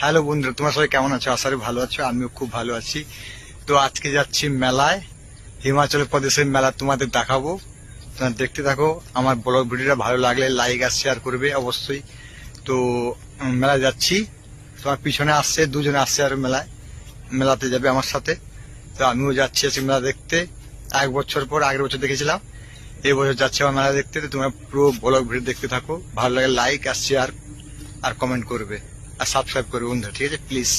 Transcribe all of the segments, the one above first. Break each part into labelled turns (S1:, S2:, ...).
S1: Hello বন্ধুরা, তোমার সবাই কেমন আছো? আশা করি ভালো আছো, আমিও খুব ভালো আছি। তো আজকে যাচ্ছি মেলায়, হিমাচল প্রদেশের মেলা তোমাদের দেখাবো। তোমরা দেখতে থাকো, আমার ব্লগ ভিডিওটা ভালো লাগলে লাইক আর শেয়ার করবে অবশ্যই। তো মেলায় যাচ্ছি। তোমার পিছনে আসছে, দুজনে আসছে আর মেলায়, মেলাতে যাবে আমার সাথে। তো আমিও যাচ্ছি আছি মেলা দেখতে। এক বছর পর আগের বছর দেখেছিলাম, এই বছর যাচ্ছি আমার মেলা দেখতে। তো তোমরা পুরো ব্লগ ভিডিও দেখতে থাকো, ভালো লাগে লাইক আর শেয়ার আর কমেন্ট করবে। আর সাবস্ক্রাইব করবে বন্ধুরা ঠিক আছে? প্লিজ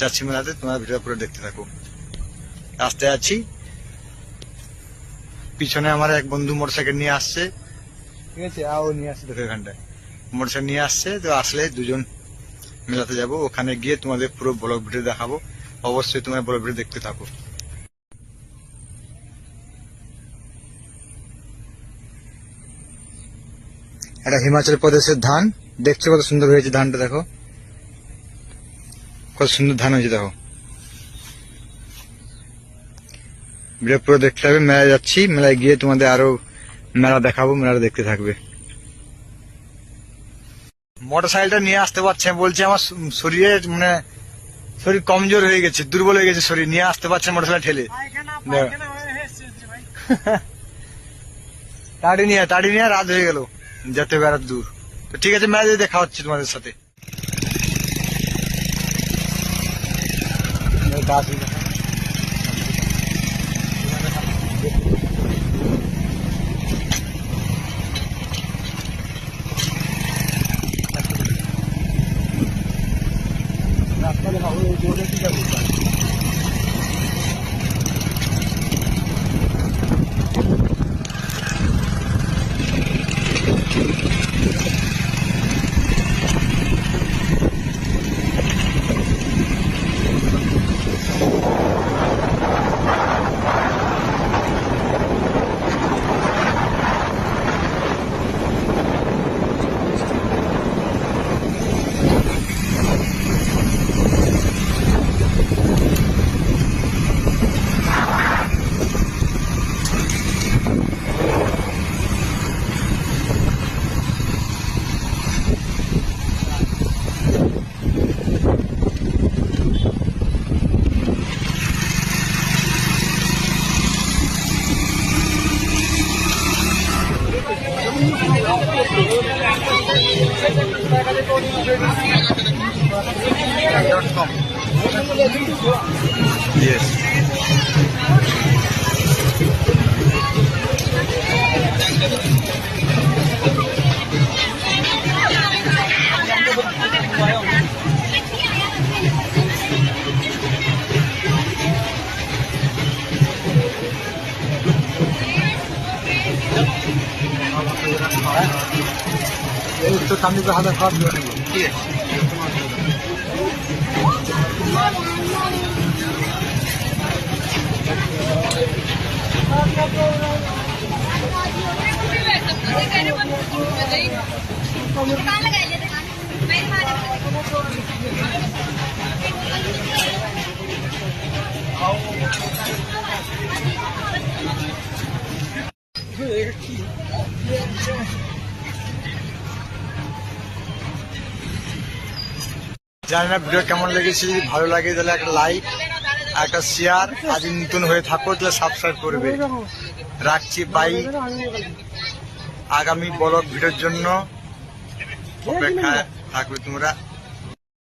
S1: যাচ্ছি মেলাতে তোমার ভিডিও পুরো দেখতে থাকো। রাস্তায় আছি। পিছনে আমার এক বন্ধু মোটরসাইকেল নিয়ে আসছে। ঠিক আছে? আও নিয়ে আসছে, দেখো এখানটায়। মোটরসাইকেল নিয়ে আসছে, তো আসলে দুজন মেলাতে যাব। ওখানে গিয়ে তোমাদের পুরো ব্লগ ভিডিও দেখাবো। অবশ্যই তোমরা ব্লগ ভিডিও দেখতে থাকো। এটা হিমাচল প্রদেশের ধান। দেখছ কত সুন্দর হয়েছে ধানটা, দেখো। কত সুন্দর ধান হয়েছে দেখো। ভিডিও পুরো দেখতে হবে মেলায় যাচ্ছি মেলায় গিয়ে তোমাদের আরও মেলা দেখাবো মেলাটা দেখতে থাকবে। মোটর সাইকেলটা নিয়ে আসতে পারছে বলছে আমার শরীরে মানে শরীর কমজোর হয়ে গেছে দুর্বল হয়ে গেছে শরীর নিয়ে আসতে পারছে মোটর সাইকেল ঠেলে। দেখো। তাড়ি নিয়ে তাড়ি নিয়ে রাত হয়ে গেল যেতে বেড়ার দূর। তো ঠিক আছে ম্যাচ দেখা হচ্ছে তোমাদের সাথে। विकास भी रास्ता लगा हुआ जोड़ने की ज़रूरत ঠিক আছে
S2: दुकान लगाई ले दुकान मेरी माँ ने
S1: জানি না ভিডিও কেমন লেগেছে, যদি ভালো লাগে তাহলে একটা লাইক একটা শেয়ার আজ নতুন হয়ে থাকো তাহলে সাবস্ক্রাইব করবে। রাখছি বাই আগামী ব্লগ ভিডিওর জন্য অপেক্ষা থাকবে তোমরা।